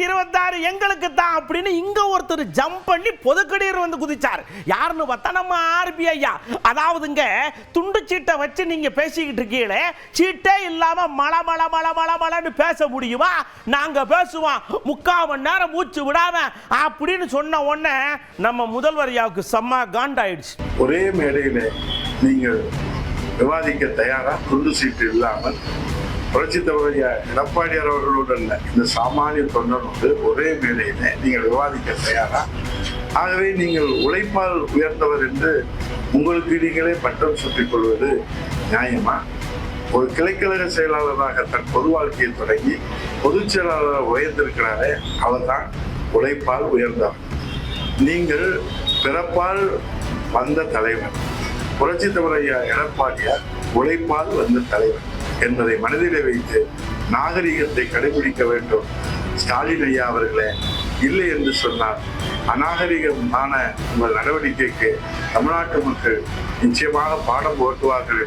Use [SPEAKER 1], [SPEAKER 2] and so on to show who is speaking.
[SPEAKER 1] ரெண்டாயிரத்தி இருபத்தாறு எங்களுக்கு தான் அப்படின்னு இங்க ஒருத்தர் ஜம்ப் பண்ணி பொதுக்கடியர் வந்து குதிச்சார். யாருன்னு பார்த்தா நம்ம ஆர்பி ஐயா. அதாவதுங்க துண்டு சீட்டை வச்சு நீங்க பேசிக்கிட்டு இருக்கீங்களே சீட்டே இல்லாம மழ மழ மழ மழ மழன்னு பேச முடியுமா? நாங்க பேசுவோம். முக்கால் மணி நேரம் மூச்சு விடாம அப்படின்னு சொன்ன உடனே நம்ம முதல்வர் யாவுக்கு செம்ம காண்டாயிடுச்சு.
[SPEAKER 2] ஒரே மேடையில நீங்கள் விவாதிக்க தயாரா? துண்டு சீட்டு இல்லாமல் புரட்சி எடப்பாடியார் அவர்களோடு அல்ல. இந்த சாமானிய தொண்டனோடு ஒரே மேடையில நீங்கள் விவாதிக்க தயாரா? ஆகவே நீங்கள் உழைப்பால் உயர்ந்தவர் என்று உங்களுக்கு நீங்களே பட்டம் சுட்டிக் கொள்வது நியாயமா? ஒரு கிளைக்கழக செயலாளராக தன் பொது வாழ்க்கையை தொடங்கி பொதுச் செயலாளராக உயர்ந்திருக்கிறாரே அவர்தான் உழைப்பால் உயர்ந்தவர். நீங்கள் பிறப்பால் வந்த தலைவர். புரட்சி தலைவர் எடப்பாடியார் உழைப்பால் வந்த தலைவர். என்பதை மனதிலே வைத்து நாகரிகத்தை கடைபிடிக்க வேண்டும். ஸ்டாலின் ஐயா அவர்களே இல்லை என்று சொன்னால் அநாகரிகமான உங்கள் நடவடிக்கைக்கு தமிழ்நாட்டு மக்கள் நிச்சயமாக பாடம் புகட்டுவார்கள்.